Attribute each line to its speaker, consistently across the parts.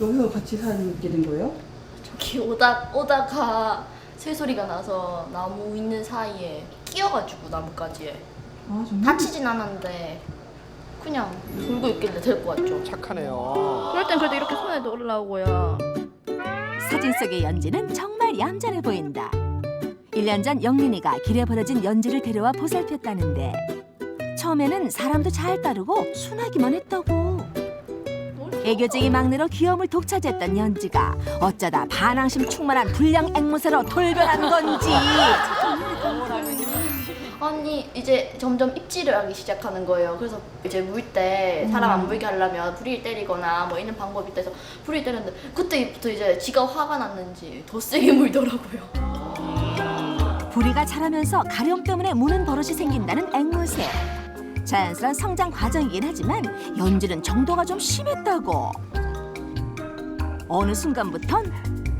Speaker 1: 여기서 같이 살게 된 거예요?
Speaker 2: 저기 오다 오다가 새소리가 나서 나무 있는 사이에 끼어가지고 나무까지에
Speaker 1: 아 정말?
Speaker 2: 다치진 않았는데 그냥 돌고 있길래 데리고 왔죠.
Speaker 3: 착하네요.
Speaker 2: 그럴 땐 그래도 이렇게 손에도 올라오고요.
Speaker 4: 사진 속의 연지는 정말 얌전해 보인다. 1년 전 영린이가 길에 버려진 연지를 데려와 보살폈다는데 처음에는 사람도 잘 따르고 순하기만 했다고. 애교쟁이 막내로 귀여움을 독차지했던 연지가 어쩌다 반항심 충만한 불량 앵무새로 돌변한 건지
Speaker 2: 아니 이제 점점 입질을 하기 시작하는 거예요. 그래서 이제 물 때 사람 안 물게 하려면 부리를 때리거나 뭐 이런 방법이 해서 부리를 때렸는데 그때부터 이제 지가 화가 났는지 더 세게 물더라고요.
Speaker 4: 부리가 자라면서 가령 때문에 무는 버릇이 생긴다는 앵무새. 자연스러운 성장 과정이긴 하지만 연지는 정도가 좀 심했다고. 어느 순간부턴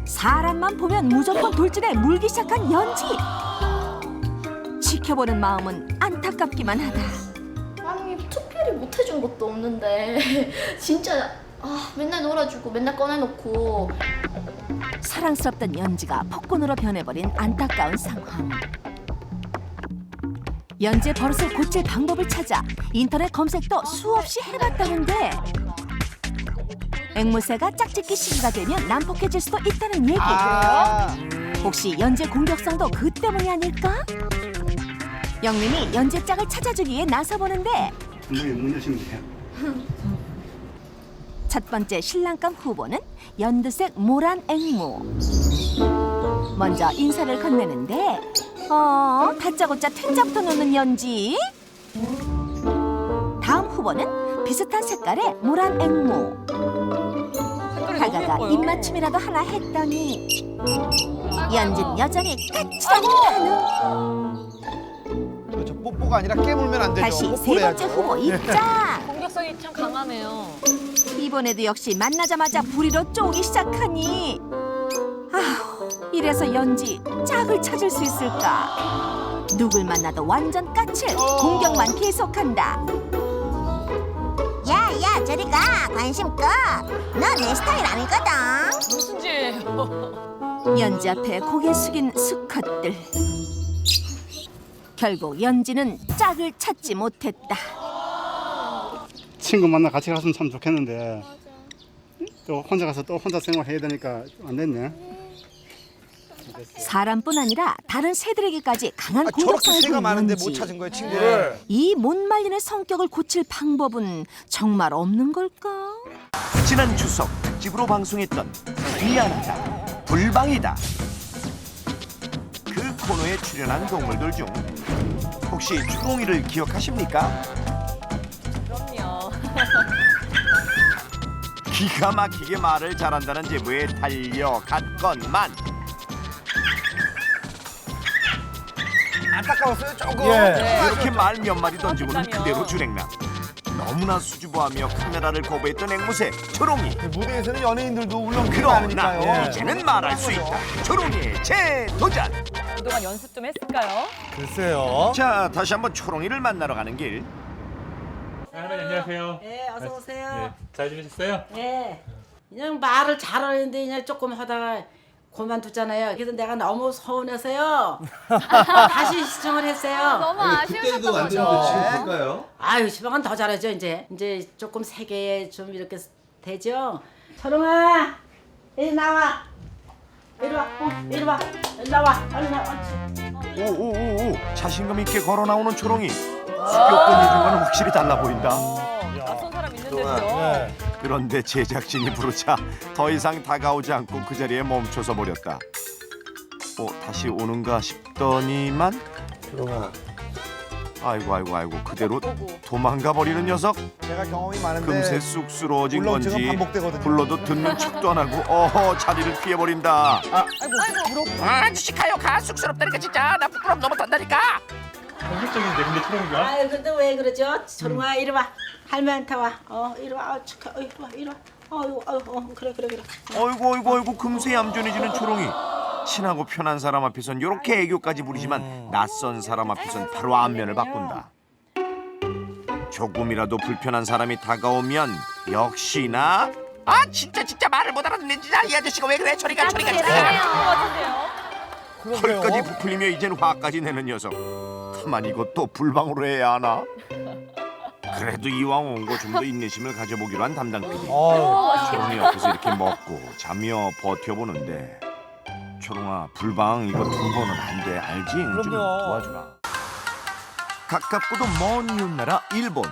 Speaker 4: 사람만 보면 무조건 돌진해 물기 시작한 연지. 지켜보는 마음은 안타깝기만 하다.
Speaker 2: 아니 특별히 못 해준 것도 없는데 진짜 아 맨날 놀아주고 맨날 꺼내놓고
Speaker 4: 사랑스럽던 연지가 폭군으로 변해버린 안타까운 상황. 연지의 버릇을 고칠 방법을 찾아 인터넷 검색도 수없이 해봤다는데 앵무새가 짝짓기 시기가 되면 난폭해질 수도 있다는 얘기.
Speaker 3: 아,
Speaker 4: 혹시 연지의 공격성도 그 때문이 아닐까? 영민이 연지 짝을 찾아주기 위해 나서보는데
Speaker 5: 분명히 돼요.
Speaker 4: 첫 번째 신랑감 후보는 연두색 모란 앵무. 먼저 인사를 건네는데, 어, 다짜고짜 퇴짝도 놓는 연지. 다음 후보는 비슷한 색깔의 모란 앵무. 다가가 입맞춤이라도 하나 했더니, 연진 여전히 까칠하게 반응.
Speaker 3: 저 뽀뽀가 아니라 깨물면 안 되죠.
Speaker 4: 다시 세
Speaker 3: 뽀뽀를
Speaker 4: 번째
Speaker 3: 해야죠.
Speaker 4: 후보 입장.
Speaker 6: 공격성이 참 강하네요.
Speaker 4: 이번에도 역시 만나자마자 부리로 쪼기 시작하니 아휴 이래서 연지 짝을 찾을 수 있을까? 누굴 만나도 완전 까칠 공격만 계속한다.
Speaker 7: 야야 저리 가. 관심 꺼너 내 스타일 아니거든.
Speaker 6: 무슨 죄예요?
Speaker 4: 연지 앞에 고개 숙인 수컷들. 결국 연지는 짝을 찾지 못했다.
Speaker 5: 친구 만나 같이 갔으면 참 좋겠는데. 또 혼자 가서 또 혼자 생활해야 되니까 안 됐네.
Speaker 4: 사람뿐 아니라 다른 새들에게까지 강한
Speaker 3: 아, 저렇게
Speaker 4: 공격성을
Speaker 3: 새가
Speaker 4: 보이는
Speaker 3: 많은데
Speaker 4: 연지
Speaker 3: 못 찾은 거예요, 친구를.
Speaker 4: 이 못 말리는 성격을 고칠 방법은 정말 없는 걸까?
Speaker 8: 지난 추석 특집으로 방송했던 미안하다 불방이다 그 코너에 출연한 동물들 중 혹시 추동이를 기억하십니까?
Speaker 6: 그럼요.
Speaker 8: 기가 막히게 말을 잘한다는 제보에 달려갔건만
Speaker 3: 안타까웠어요, 조금. 예.
Speaker 8: 이렇게 말 몇 마디 던지고는
Speaker 6: 어떡하며.
Speaker 8: 그대로 주랭랑 너무나 수줍어하며 카메라를 거부했던 앵무새 초롱이
Speaker 3: 무대에서는 연예인들도 울렁증이
Speaker 8: 그러나
Speaker 3: 많으니까요.
Speaker 8: 이제는 말할 수 있다 초롱이의 재도전
Speaker 6: 그동안 연습 좀 했을까요?
Speaker 3: 글쎄요.
Speaker 8: 자 다시 한번 초롱이를 만나러 가는 길
Speaker 9: 할머니 안녕하세요.
Speaker 10: 네, 어서 오세요.
Speaker 9: 네, 잘 지내셨어요?
Speaker 10: 네. 그냥 말을 잘하는데 그냥 조금 하다가 그만뒀잖아요. 그래서 내가 너무 서운해서요. 다시 시청을 했어요.
Speaker 2: 너무 아쉬우셨던 거죠.
Speaker 10: 아유, 시방은 더 잘하죠, 이제. 이제 조금 세게 좀 이렇게 되죠. 철웅아, 이리 나와. 이리 와, 어, 이리 와. 이리 나와, 얼른 나와.
Speaker 8: 오오오오 자신감 있게 걸어 나오는 초롱이 습격권 이중과는 확실히 달라 보인다.
Speaker 6: 어, 낯선 사람 있는데도요.
Speaker 3: 네.
Speaker 8: 그런데 제작진이 부르자 더 이상 다가오지 않고 그 자리에 멈춰서 버렸다. 어 다시 오는가 싶더니만
Speaker 3: 들어가.
Speaker 8: 아이고 아이고 아이고 그대로. 도망가 버리는 녀석
Speaker 3: 제가 경험이 많은데
Speaker 8: 금세 쑥스러워진
Speaker 3: 울렁증은
Speaker 8: 건지
Speaker 3: 반복되거든요.
Speaker 8: 불러도 듣는 척도 안 하고 어허 자리를 피해 버린다.
Speaker 11: 아저씨 가요 가 쑥스럽다니까 진짜 나 부끄럼 너무 던다니까
Speaker 9: 현실적인데 근데 초롱이가
Speaker 10: 아유, 근데 왜 그러죠? 철웅아, 이리 와. 할머니한테 와. 어, 이리 와. 어, 축하. 어, 이리 와, 이리 와. 어, 이거, 어, 어, 그래, 그래, 그래.
Speaker 8: 어이구 어이구 어이구 금세 얌전해지는 초롱이 친하고 편한 사람 앞에선 이렇게 애교까지 부리지만 낯선 사람 앞에선 바로 안면을 바꾼다 조금이라도 불편한 사람이 다가오면 역시나
Speaker 12: 아 진짜 진짜 말을 못 알아듣네 진짜 이 아저씨가 왜 그래 저리 가 저리 가 저리가
Speaker 8: 털까지
Speaker 13: 그 러게요.
Speaker 8: 부풀리며 이젠 화까지 내는 녀석. 가만 이것도 불방으로 해야 하나? 그래도 이왕 온 거 좀 더 인내심을 가져보기로 한 담당 PD.
Speaker 13: 어.
Speaker 8: 초롱이 옆에서 이렇게 먹고 자며 버텨보는데 초롱아 불방 이거 두 번은 안 돼 알지? 좀
Speaker 13: 그럼요.
Speaker 8: 도와주라. 가깝고도 먼 이웃나라 일본.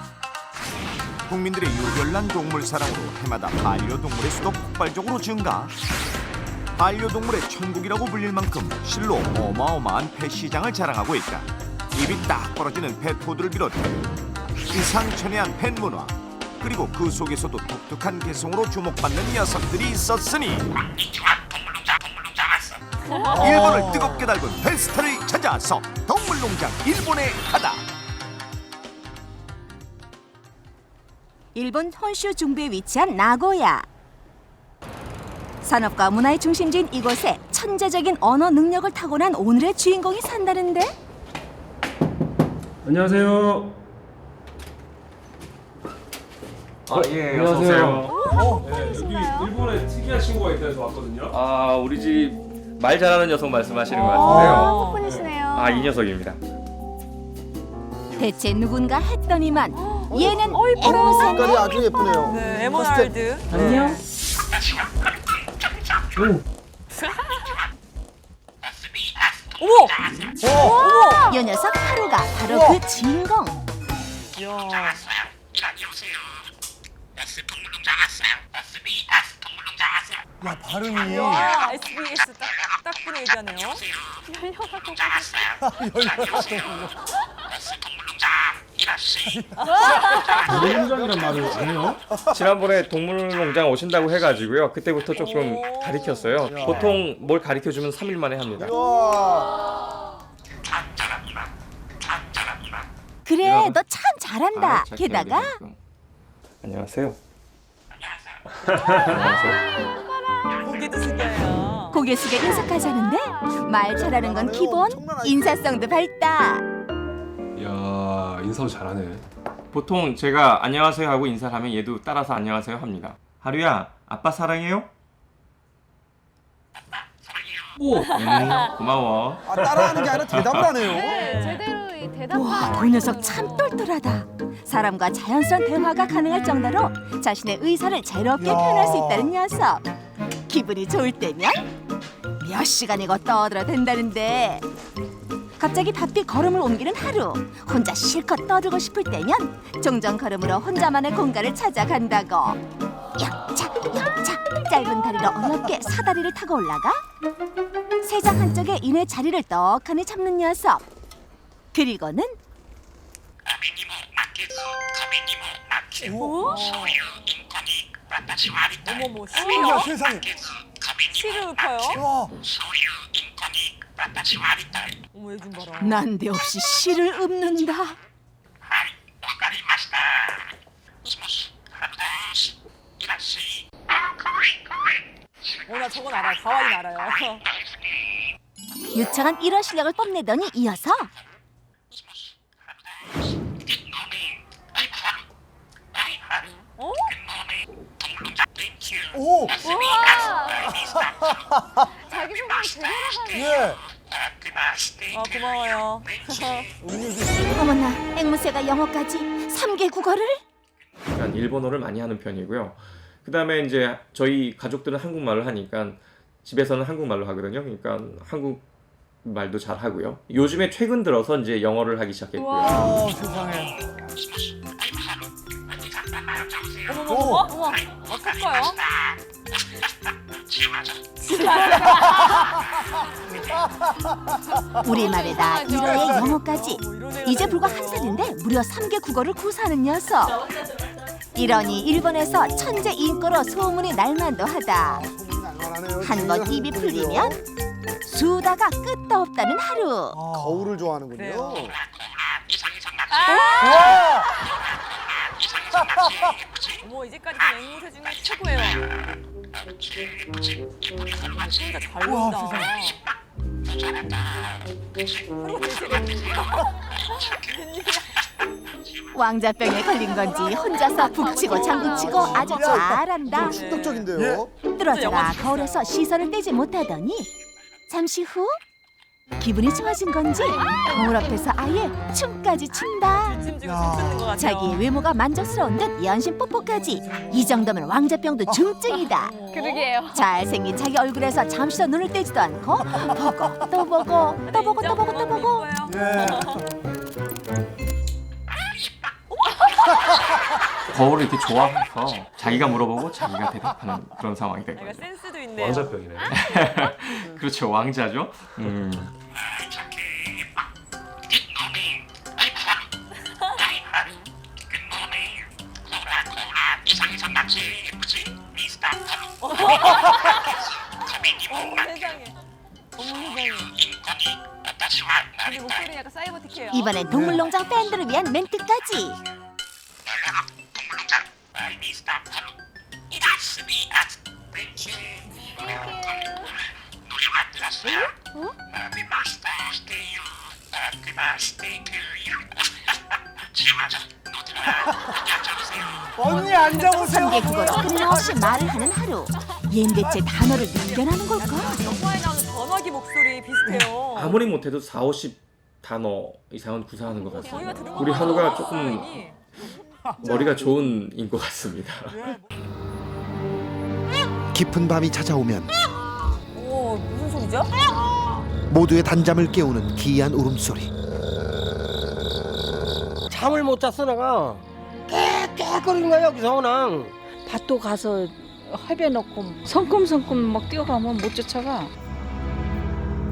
Speaker 8: 국민들의 유별난 동물 사랑으로 해마다 반려동물의 수도 폭발적으로 증가. 반려동물의 천국이라고 불릴 만큼 실로 어마어마한 펫 시장을 자랑하고 있다. 입이 딱 벌어지는 펫푸드를 비롯해 기상천외한 펫 문화 그리고 그 속에서도 독특한 개성으로 주목받는 녀석들이 있었으니 일본을 뜨겁게 달군 펫스타를 찾아서 동물농장 일본에 가다.
Speaker 4: 일본 혼슈 중부에 위치한 나고야. 산업과 문화의 중심지인 이곳에 천재적인 언어 능력을 타고난 오늘의 주인공이 산다는데
Speaker 9: 안녕하세요. 아, 예, 어서 오세요. 네, 여기 일본에 특이한 친구가 있다 해서 왔거든요. 아, 우리 집 말 잘하는 녀석 말씀하시는 것 같은데요.
Speaker 14: 분이시네요.
Speaker 9: 아, 이 녀석입니다.
Speaker 4: 대체 누군가 했더니만 얘는 앵무새
Speaker 13: 색깔이 아주 예쁘네요.
Speaker 11: 네, 에메랄드.
Speaker 15: 안녕.
Speaker 11: 어머!
Speaker 4: 이 녀석 하루가 바로 그 주인공.
Speaker 11: 이야.
Speaker 13: 야 발음이.
Speaker 11: 와, SBS 딱, 딱 그런 얘기하네요.
Speaker 9: 동물농장이란 말을 안 해요? 지난번에 동물농장 오신다고 해가지고요. 그때부터 조금
Speaker 11: 오.
Speaker 9: 가르쳤어요. 보통 뭘 가르쳐주면 3일 만에 합니다.
Speaker 13: 와.
Speaker 4: 그래 너 참 잘한다.
Speaker 9: 아, 잘
Speaker 4: 게다가.
Speaker 9: 안녕하세요.
Speaker 11: 고개도 숙여요.
Speaker 4: 고개 숙여 인사하자는데 말 잘하는 건 기본, 인사성도 밝다.
Speaker 9: 인사도 잘하네. 보통 제가 안녕하세요 하고 인사를 하면 얘도 따라서 안녕하세요 합니다. 하루야 아빠 사랑해요? 오 음, 고마워.
Speaker 13: 아 따라하는 게 아니라 대답을 하네요.
Speaker 14: 제대로 이 대답.
Speaker 4: 와, 그 녀석 참 똘똘하다. 사람과 자연스러운 대화가 가능할 정도로 자신의 의사를 자유롭게
Speaker 13: 야.
Speaker 4: 표현할 수 있다는 녀석. 기분이 좋을 때면 몇 시간이고 떠들어 댄다는데 갑자기 바삐 걸음을 옮기는 하루 혼자 실컷 떠들고 싶을 때면 종종 걸음으로 혼자만의 공간을 찾아간다고 역차 역차 짧은 다리로 어렵게 사다리를 타고 올라가 세장 한쪽에 이내 자리를 떡하니 잡는 녀석 그리고는
Speaker 11: 어머머?
Speaker 13: 세상에.
Speaker 11: 시를 읊어요?
Speaker 13: 와.
Speaker 11: 어머, 얘 좀 봐라.
Speaker 4: 난데없이 시를 읊는다
Speaker 11: 어, 나 저건 알아요. 가와이 알아요.
Speaker 4: 유창한 일어 실력을 뽐내더니 이어서
Speaker 11: 어?
Speaker 13: 오.
Speaker 14: 하네.
Speaker 13: 예.
Speaker 11: 아, 고마워요.
Speaker 4: 어머나 앵무새가 영어까지 3개 국어를
Speaker 9: 약간 일본어를 많이 하는 편이고요. 그 다음에 이제 저희 가족들은 한국말을 하니까 집에서는 한국말로 하거든요. 그러니까 한국 말도 잘 하고요. 요즘에 최근 들어서 이제 영어를 하기 시작했고요.
Speaker 13: 어 세상에.
Speaker 11: 어머머머, 어머, 어 떡해요?
Speaker 4: 우리말에다 일어의 영어까지 이제
Speaker 11: 다
Speaker 4: 불과. 한 살인데 무려 3개 국어를 구사하는 녀석 이러니 일본에서 천재 인꼬로 소문이 날만도 하다. 한 번 입이 풀리면 수다가 끝도 없다는 하루
Speaker 13: 거울을 좋아하는군요.
Speaker 11: 그래요. 어머, 이제까지 본 앵무새 중에 최고예요. 잘
Speaker 13: 우와.
Speaker 4: 왕자병에 걸린 건지 혼자서 북치고 장구치고 아주 잘한다.
Speaker 3: 충격적인데요.
Speaker 4: 뚫어져라 거울에서 시선을 떼지 못하더니 잠시 후 기분이 좋아진 건지 거울 앞에서 아예 춤까지 춘다.
Speaker 6: 지금 지금 춤추는 것 같아요.
Speaker 4: 자기의 외모가 만족스러운 듯 연신 뽀뽀까지 이 정도면 왕자병도 중증이다.
Speaker 2: 그러게요.
Speaker 4: 잘생긴 자기 얼굴에서 잠시도 눈을 떼지도 않고 보고 또 보고 또 보고 또 보고 또 보고
Speaker 9: 거울을 이렇게 좋아해서 자기가 물어보고 자기가 대답하는 그런 상황이 된
Speaker 6: 내가
Speaker 9: 거죠.
Speaker 6: 센스도 있네요.
Speaker 9: 왕자병이네. 그렇죠, 왕자죠. 음.
Speaker 6: 세상에. 어머 세상에. 근데 목소리 약간 사이버틱해요.
Speaker 4: 이번엔 동물농장 팬들을 위한 멘트까지
Speaker 3: 언니 앉아보세요.
Speaker 4: 천개 국어로 끊임없이 말을 하는 하루 얜 대체 단어를 늘려나는 걸까?
Speaker 6: 영화에 나오는 전화기 목소리 비슷해요.
Speaker 9: 아무리 못해도 4, 50 단어 이상은 구사하는 것 같습니다. 우리 한우가 조금. 머리가 좋은 인것 같습니다.
Speaker 3: 깊은 밤이 찾아오면
Speaker 6: 오 무슨 소리죠?
Speaker 3: 모두의 단잠을 깨우는 기이한 울음소리.
Speaker 13: 잠을 못 잤어 내가 깨깨거리는 거야 여기서 그냥
Speaker 1: 밭도 가서 해배 넣고 성큼성큼 막 뛰어가면 못 쫓아가.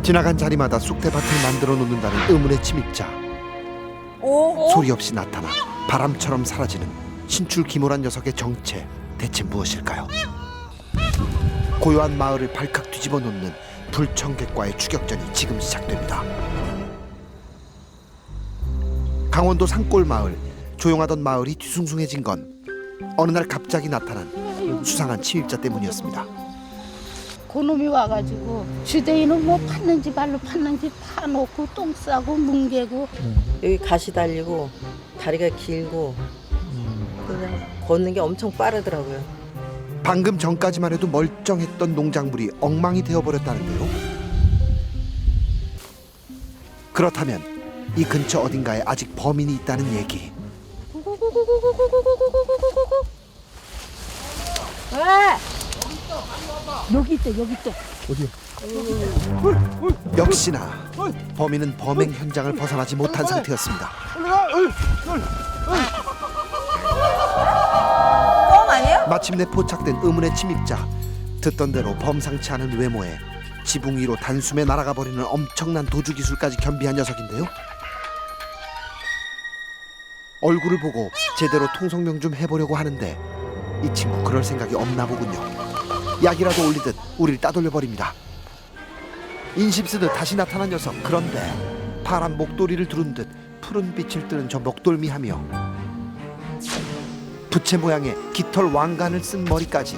Speaker 3: 지나간 자리마다 쑥대밭을 만들어 놓는다는 의문의 침입자.
Speaker 6: 오.
Speaker 3: 소리 없이 나타나 바람처럼 사라지는 신출기몰한 녀석의 정체 대체 무엇일까요? 고요한 마을을 발칵 뒤집어 놓는 불청객과의 추격전이 지금 시작됩니다. 강원도 산골 마을 조용하던 마을이 뒤숭숭해진 건 어느 날 갑자기 나타난 수상한 침입자 때문이었습니다.
Speaker 16: 그놈이 와가지고 주대인은 뭐 팠는지 말로 팠는지 파놓고 똥 싸고 뭉개고
Speaker 17: 여기 가시 달리고 다리가 길고 그냥 걷는 게 엄청 빠르더라고요.
Speaker 3: 방금 전까지만 해도 멀쩡했던 농작물이 엉망이 되어버렸다는데요. 그렇다면 이 근처 어딘가에 아직 범인이 있다는 얘기.
Speaker 16: 왜? 여기 있다 여기 있다
Speaker 3: 어디요? 역시나 범인은 범행 현장을 벗어나지 못한 상태였습니다.
Speaker 6: 뻥 아니에요?
Speaker 3: 마침내 포착된 의문의 침입자. 듣던 대로 범상치 않은 외모에 지붕 위로 단숨에 날아가 버리는 엄청난 도주 기술까지 겸비한 녀석인데요. 얼굴을 보고 제대로 통성명 좀 해보려고 하는데 이 친구 그럴 생각이 없나 보군요. 약이라도 올리듯 우리를 따돌려 버립니다. 인심 쓰듯 다시 나타난 녀석. 그런데 파란 목도리를 두른 듯 푸른 빛을 뜨는 저 목돌미하며 부채 모양의 깃털 왕관을 쓴 머리까지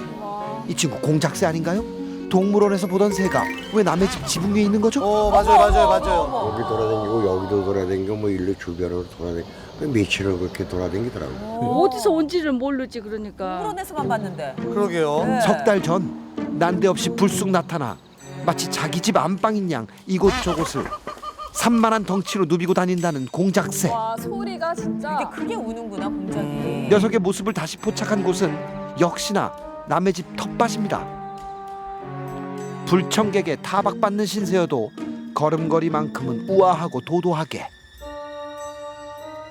Speaker 3: 이 친구 공작새 아닌가요? 동물원에서 보던 새가 왜 남의 집 지붕 위에 있는 거죠?
Speaker 13: 어 맞아요 맞아요 맞아요
Speaker 18: 여기 돌아다니고 여기도 돌아다니고 뭐 일로 주변으로 돌아다니고 그 며칠을 그렇게 돌아다니더라고요.
Speaker 1: 어디서 온지를 모르지 그러니까.
Speaker 6: 프로에서만 봤는데.
Speaker 13: 그러게요
Speaker 6: 네.
Speaker 3: 석 달 전 난데없이 불쑥 나타나 마치 자기 집 안방인 양 이곳저곳을 산만한 덩치로 누비고 다닌다는 공작새
Speaker 6: 와 소리가 진짜. 이게 크게 우는구나 공작이.
Speaker 3: 녀석의 모습을 다시 포착한 곳은 역시나 남의 집 텃밭입니다 불청객에 타박받는 신세여도 걸음걸이만큼은 우아하고 도도하게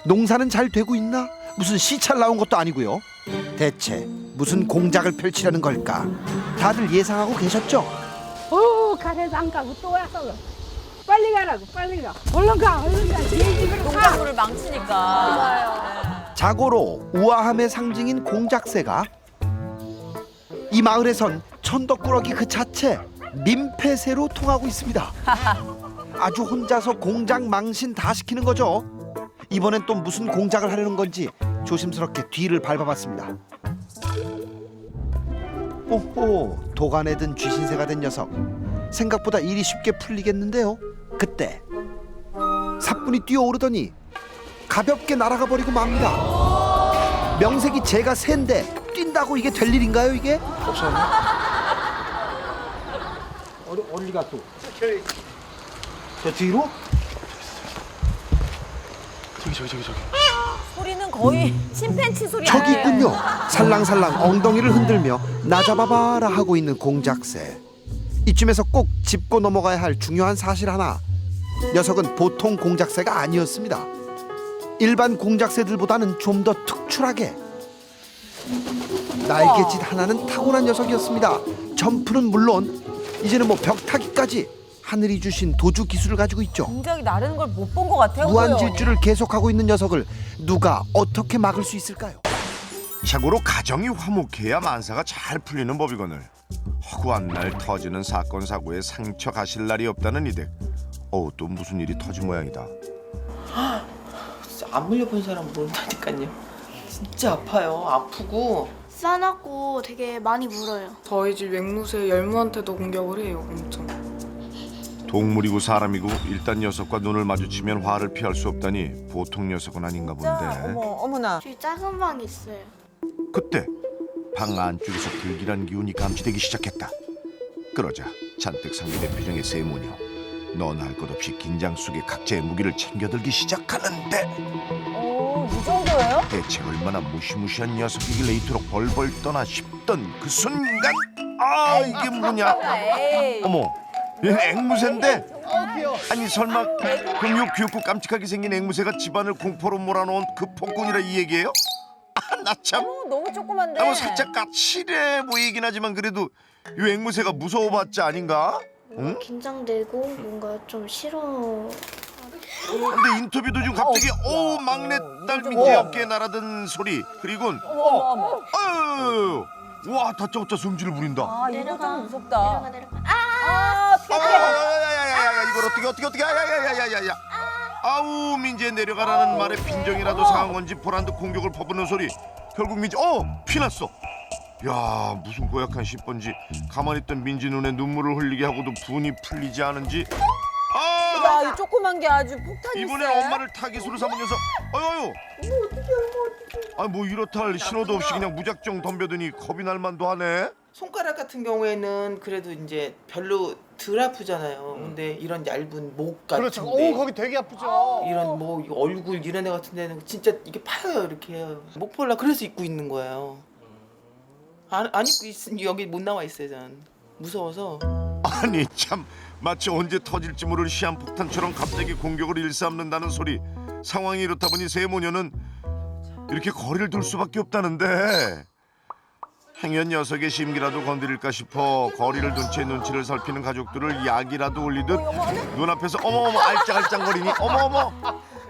Speaker 3: 농사는 잘 되고 있나? 무슨 시찰 나온 것도 아니고요 대체 무슨 공작을 펼치려는 걸까? 다들 예상하고 계셨죠?
Speaker 16: 어 가래도 안 가고 또 와서 빨리 가라고 빨리 가 얼른 가 얼른 집으로 가
Speaker 6: 농작물을 망치니까.
Speaker 3: 자고로 우아함의 상징인 공작새가 이 마을에선 천덕꾸러기 그 자체 민폐새로 통하고 있습니다. 아주 혼자서 공작 망신 다 시키는 거죠. 이번엔 또 무슨 공작을 하려는 건지 조심스럽게 뒤를 밟아봤습니다. 오호 도간에 든 쥐신새가 된 녀석 생각보다 일이 쉽게 풀리겠는데요. 그때 사뿐히 뛰어오르더니 가볍게 날아가 버리고 맙니다. 명색이 제가 센데 뛴다고 이게 될 일인가요 이게?
Speaker 13: 어디 어디 갔어? 저 뒤로? 저기 저기 저기 저기.
Speaker 6: 소리는 거의 침팬치 소리
Speaker 3: 저기
Speaker 6: 아니에요?
Speaker 3: 있군요. 살랑살랑 엉덩이를 흔들며 나 잡아봐라 하고 있는 공작새. 이쯤에서 꼭 짚고 넘어가야 할 중요한 사실 하나. 녀석은 보통 공작새가 아니었습니다. 일반 공작새들보다는 좀 더 특출하게 날개짓 하나는 타고난 녀석이었습니다. 점프는 물론 이제는 뭐 벽타기까지 하늘이 주신 도주 기술을 가지고 있죠.
Speaker 6: 공작이 나르는 걸 못 본 것 같아요.
Speaker 3: 무한. 질주를 계속하고 있는 녀석을 누가 어떻게 막을 수 있을까요?
Speaker 8: 자고로 가정이 화목해야 만사가 잘 풀리는 법이거늘. 허구한 날 터지는 사건 사고에 상처 가실 날이 없다는 이댁. 어우 또 무슨 일이 터진 모양이다.
Speaker 19: 진짜 안 물려본 사람 모른다니까요. 진짜 아파요. 아프고.
Speaker 2: 싸납고 되게 많이 물어요.
Speaker 20: 저희 집 앵무새 열무한테도 공격을 해요. 엄청.
Speaker 8: 동물이고 사람이고 일단 녀석과 눈을 마주치면 화를 피할 수 없다니 보통 녀석은 아닌가 본데.
Speaker 6: 어머나.
Speaker 2: 저희 작은 방이 있어요.
Speaker 8: 그때 방 안쪽에서 불길한 기운이 감지되기 시작했다. 그러자 잔뜩 상기된 표정의 세모녀. 너나 할것 없이 긴장 속에 각자의 무기를 챙겨들기 시작하는데
Speaker 6: 오, 이 정도예요?
Speaker 8: 대체 얼마나 무시무시한 녀석이길래 이토록 벌벌 떠나 싶던 그 순간 아 이게 뭐냐
Speaker 6: 에이.
Speaker 8: 어머 얘는 앵무새인데 아니 설마 그럼 요 귀엽고 깜찍하게 생긴 앵무새가 집안을 공포로 몰아놓은 그 폭군이라 이 얘기예요? 아 나참
Speaker 6: 너무 조그만데.
Speaker 8: 아, 뭐 살짝 까칠해 보이긴 하지만 그래도 요 앵무새가 무서워봤자 아닌가? 응?
Speaker 2: 긴장되고 뭔가 좀 싫어.
Speaker 8: 근데 인터뷰 도중 갑자기 오 막내 딸 민지 어깨에 날아든 소리 그리곤
Speaker 6: 어머 어머 어머.
Speaker 8: 아유 와 다짜고짜 성질을 부린다.
Speaker 6: 아 이거 좀 무섭다.
Speaker 2: 내려가 내려가.
Speaker 6: 아 어떻게 어떻게.
Speaker 8: 야야야야야 이걸 어떻게 어떻게 어떻게 야야야야야야. 아우 민지에 내려가라는 말에 빈정이라도 상한 건지 보란 듯 공격을 퍼붓는 소리. 결국 민지 어 피났어. 야 무슨 고약한 시번지. 가만히 있던 민지 눈에 눈물을 흘리게 하고도 분이 풀리지 않은지. 아!
Speaker 6: 야, 이 조그만 게 아주 폭탄이
Speaker 8: 이번엔 엄마를 타깃으로 삼은 녀석. 어휴 아뭐 이렇다 할 신호도 없이 그냥 무작정 덤벼드니 겁이 날 만도 하네
Speaker 19: 손가락 같은 경우에는 그래도 이제 별로 덜 아프잖아요. 근데 이런 얇은 목 같은
Speaker 13: 그렇죠. 데오 거기 되게 아프죠.
Speaker 19: 이런 뭐 얼굴 이런 애 같은 데는 진짜 이게 파요 이렇게 목폴라 그래서 입고 있는 거예요. 안, 안 입고 있으니 여기 못 나와 있어요 전 무서워서
Speaker 8: 아니 참 마치 언제 터질지 모를 시한폭탄처럼 갑자기 공격을 일삼는다는 소리 상황이 이렇다 보니 세 모녀는 이렇게 거리를 둘 수밖에 없다는데. 행여 녀석의 심기라도 건드릴까 싶어 거리를 둔 채 눈치를 살피는 가족들을 약이라도 올리듯 눈앞에서 어머어머 알짱알짱거리니 어머어머.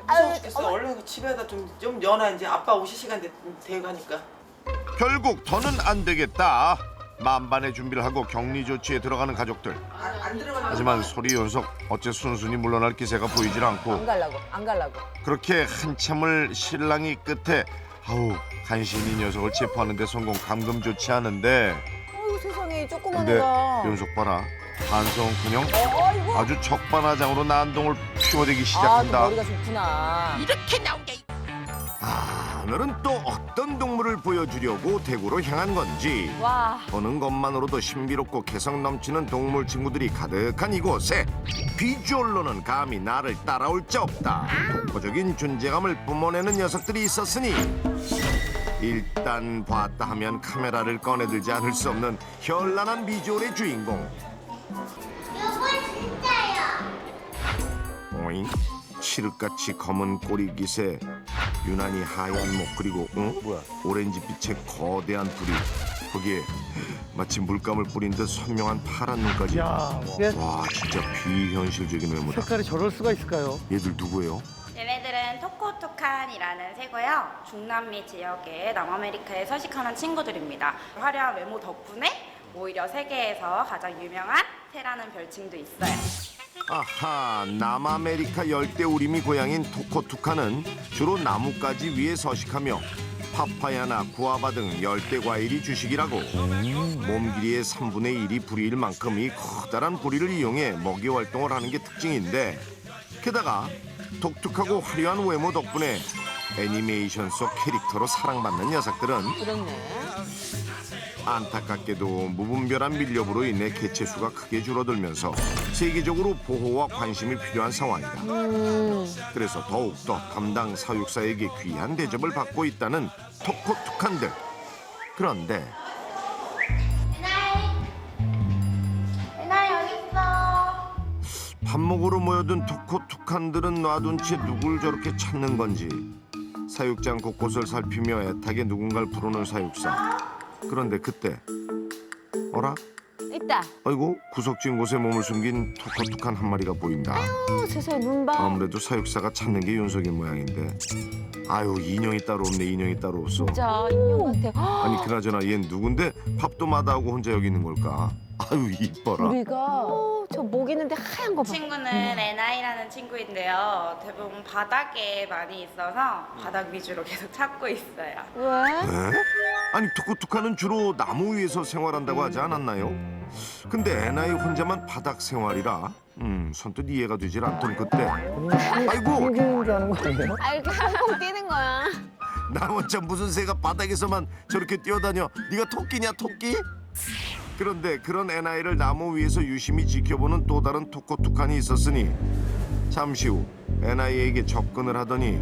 Speaker 19: 무서워 죽겠어 얼른 집에다 좀, 좀 연하 이제 아빠 오실 시간 돼, 돼가니까.
Speaker 8: 결국 더는 안 되겠다 만반의 준비를 하고 격리 조치에 들어가는 가족들 하지만 소리 연속 어째 순순히 물러날 기세가 보이질 않고
Speaker 6: 안 갈라고 안 갈라고.
Speaker 8: 그렇게 한참을 실랑이 끝에 아우 간신히 녀석을 체포하는데 성공 감금 좋지 않은데
Speaker 6: 어이구 세상에 이 조그만
Speaker 8: 근데
Speaker 6: 애가.
Speaker 8: 연속 봐라 반성은커녕
Speaker 6: 어이구.
Speaker 8: 아주 적반하장으로 난동을 피워대기
Speaker 6: 아, 또
Speaker 8: 시작한다
Speaker 6: 머리가 좋구나.
Speaker 11: 이렇게 나온 게
Speaker 8: 아 오늘은 또 어떤 동물을 보여주려고 대구로 향한 건지
Speaker 6: 와.
Speaker 8: 보는 것만으로도 신비롭고 개성 넘치는 동물 친구들이 가득한 이곳에 비주얼로는 감히 나를 따라올 자 없다. 독보적인 존재감을 뿜어내는 녀석들이 있었으니 일단 봤다 하면 카메라를 꺼내들지 않을 수 없는 현란한 비주얼의 주인공. 오잉 칠흑같이 검은 꼬리 깃에 유난히 하얀 목 그리고 응? 오렌지빛의 거대한 불이 거기에 마치 물감을 뿌린 듯 선명한 파란 눈까지
Speaker 13: 야,
Speaker 8: 와 진짜 비현실적인 외모다
Speaker 13: 색깔이 저럴 수가 있을까요?
Speaker 8: 얘들 누구예요?
Speaker 21: 얘네들은 토코토칸이라는 새고요. 중남미 지역의 남아메리카에 서식하는 친구들입니다. 화려한 외모 덕분에 오히려 세계에서 가장 유명한 새라는 별칭도 있어요.
Speaker 8: 아하 남아메리카 열대 우림이 고향인 토코투카는 주로 나뭇가지 위에 서식하며 파파야나 구아바 등 열대 과일이 주식이라고 몸 길이의 3분의 1이 부리일 만큼 이 커다란 부리를 이용해 먹이 활동을 하는 게 특징인데 게다가 독특하고 화려한 외모 덕분에 애니메이션 속 캐릭터로 사랑받는 녀석들은
Speaker 6: 그렇네.
Speaker 8: 안타깝게도 무분별한 밀렵으로 인해 개체 수가 크게 줄어들면서 세계적으로 보호와 관심이 필요한 상황이다. 그래서 더욱더 담당 사육사에게 귀한 대접을 받고 있다는 토코투칸들. 그런데
Speaker 2: 애나이 여기 있어.
Speaker 8: 밥 먹으러 모여든 토코투칸들은 놔둔 채 누굴 저렇게 찾는 건지 사육장 곳곳을 살피며 애타게 누군가를 부르는 사육사. 그런데 그때 어라?
Speaker 6: 있다.
Speaker 8: 아이고 구석진 곳에 몸을 숨긴 토코투칸 한 마리가 보인다.
Speaker 6: 어, 세상에 눈 봐.
Speaker 8: 아무래도 사육사가 찾는 게 윤석인 모양인데 아유 인형이 따로 없네 인형이 따로 없어
Speaker 6: 진짜 인형 같아.
Speaker 8: 아니 그나저나 얜 누군데 밥도 마다하고 혼자 여기 있는 걸까 아유 이뻐라
Speaker 6: 우리가 어, 저 목 있는데 하얀 거 봐.
Speaker 21: 친구는 에나이라는 친구인데요. 대부분 바닥에 많이 있어서 바닥 위주로 계속 찾고 있어요.
Speaker 6: 왜?
Speaker 8: 에? 아니 토코투칸은 주로 나무 위에서 생활한다고 하지 않았나요? 근데 애나이 혼자만 바닥 생활이라 음 선뜻 이해가 되질 않던 그때 아이고
Speaker 6: 공주인 줄 아는 거 아니야? 아 이렇게 콩콩 뛰는 거야.
Speaker 8: 나 혼자 무슨 새가 바닥에서만 저렇게 뛰어다녀 네가 토끼냐 토끼? 그런데 그런 애나이를 나무 위에서 유심히 지켜보는 또 다른 토코투칸이 있었으니 잠시 후 애나이에게 접근을 하더니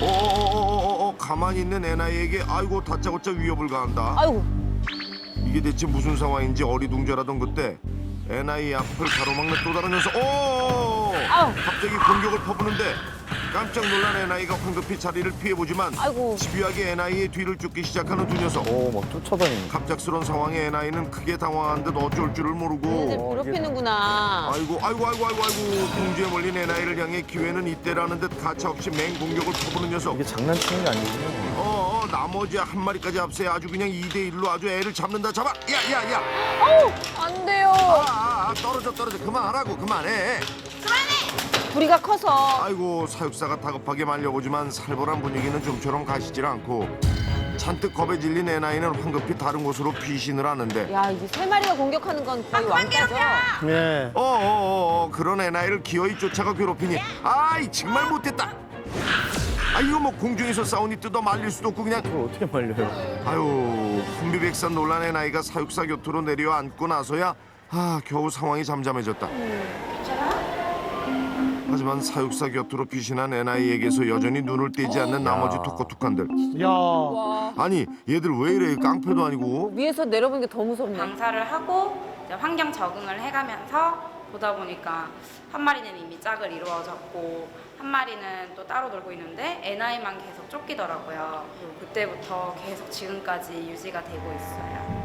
Speaker 8: 어어어어어 가만히 있는 애나이에게 아이고 다짜고짜 위협을 가한다.
Speaker 6: 아이고.
Speaker 8: 이게 대체 무슨 상황인지 어리둥절하던 그때 애나이 앞을 가로막는 또 다른 녀석. 오 갑자기 공격을 퍼부는데 깜짝 놀란 애나이가 황급히 자리를 피해보지만
Speaker 6: 아이고.
Speaker 8: 집요하게 애나이의 뒤를 쫓기 시작하는 두 녀석. 오막 쫓아다니는 갑작스런 상황에 애나이는 크게 당황한 듯 어쩔 줄을 모르고.
Speaker 6: 얘들 괴롭히는구나.
Speaker 8: 아이고 아이고 아이고 아이고 아이고. 공주에 몰린 애나이를 향해 기회는 이때라는 듯 가차없이 맹공격을 퍼부는 녀석. 이게 장난치는 게 아니군요. 어, 어 나머지 한 마리까지 앞세 아주 그냥 2대1로 아주 애를 잡는다. 잡아! 야야야!
Speaker 6: 어우 안 돼요.
Speaker 8: 아, 아, 아, 떨어져 떨어져. 그만하라고 그만해
Speaker 6: 부리가 커서.
Speaker 8: 아이고 사육사가 다급하게 말려보지만 살벌한 분위기는 좀처럼 가시질 않고 잔뜩 겁에 질린 애나이는 황급히 다른 곳으로 피신을 하는데
Speaker 6: 야 이게 세 마리가 공격하는 건 거의 왕따죠.
Speaker 8: 네. 어어어 그런 애나이를 기어이 쫓아가 괴롭히니 아이 정말 못됐다. 아 이거 뭐 공중에서 싸우니 뜯어 말릴 수도 없고 그냥 어떻게 말려요? 아유 혼비백산 논란 애나이가 사육사 곁으로 내려앉고 나서야 아 겨우 상황이 잠잠해졌다. 하지만 사육사 곁으로 피신한 애나이에게서 여전히 눈을 떼지 않는 나머지 토코투칸들.
Speaker 6: 와.
Speaker 8: 아니 얘들 왜 이래 깡패도 아니고
Speaker 6: 위에서 내려보는 게 더 무섭네.
Speaker 21: 방사를 하고 이제 환경 적응을 해가면서 보다 보니까 한 마리는 이미 짝을 이루어졌고 한 마리는 또 따로 놀고 있는데 에나이만 계속 쫓기더라고요. 그때부터 계속 지금까지 유지가 되고 있어요.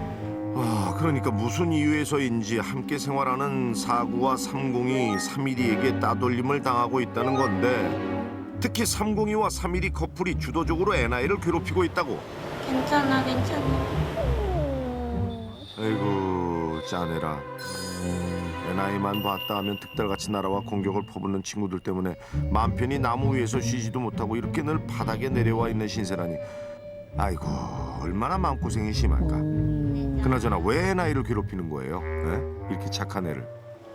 Speaker 8: 아, 그러니까 무슨 이유에서인지 함께 생활하는 사구와 삼공이 삼일이에게 따돌림을 당하고 있다는 건데 특히 삼공이와 삼일이 커플이 주도적으로 애나이를 괴롭히고 있다고.
Speaker 21: 괜찮아, 괜찮아.
Speaker 8: 아이고 짜내라. 애나이만 봤다 하면 득달같이 날아와 공격을 퍼붓는 친구들 때문에 맘 편히 나무 위에서 쉬지도 못하고 이렇게 늘 바닥에 내려와 있는 신세라니. 아이고 얼마나 마음고생이 심할까. 그나저나 왜 애나이를 괴롭히는 거예요? 에? 이렇게 착한 애를.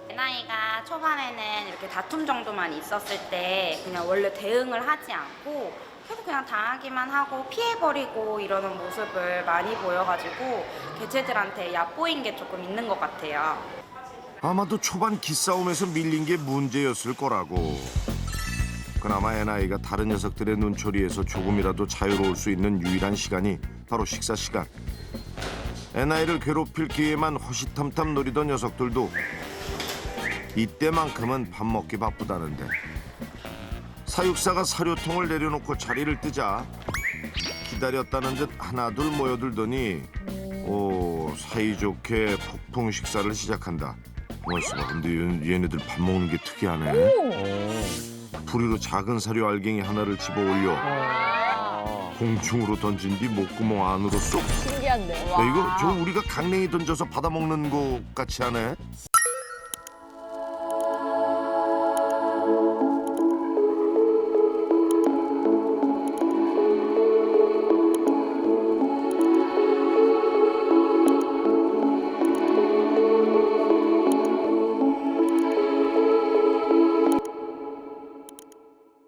Speaker 21: 에나이가 초반에는 이렇게 다툼 정도만 있었을 때 그냥 원래 대응을 하지 않고 계속 그냥 당하기만 하고 피해버리고 이러는 모습을 많이 보여가지고 개체들한테 얕보인 게 조금 있는 것 같아요.
Speaker 8: 아마도 초반 기싸움에서 밀린 게 문제였을 거라고. 그나마 애나이가 다른 녀석들의 눈초리에서 조금이라도 자유로울 수 있는 유일한 시간이 바로 식사 시간. 애나이를 괴롭힐 기회만 허시탐탐 노리던 녀석들도 이때만큼은 밥 먹기 바쁘다는데 사육사가 사료통을 내려놓고 자리를 뜨자 기다렸다는 듯 하나둘 모여들더니 오 사이좋게 폭풍 식사를 시작한다. 멋있어. 근데 얘, 얘네들 밥 먹는 게 특이하네. 부리로 작은 사료 알갱이 하나를 집어 올려 공중으로 던진 뒤 목구멍 안으로 쏙.
Speaker 6: 신기한데.
Speaker 8: 야, 이거 저 우리가 강냉이 던져서 받아 먹는 것 같이 하네.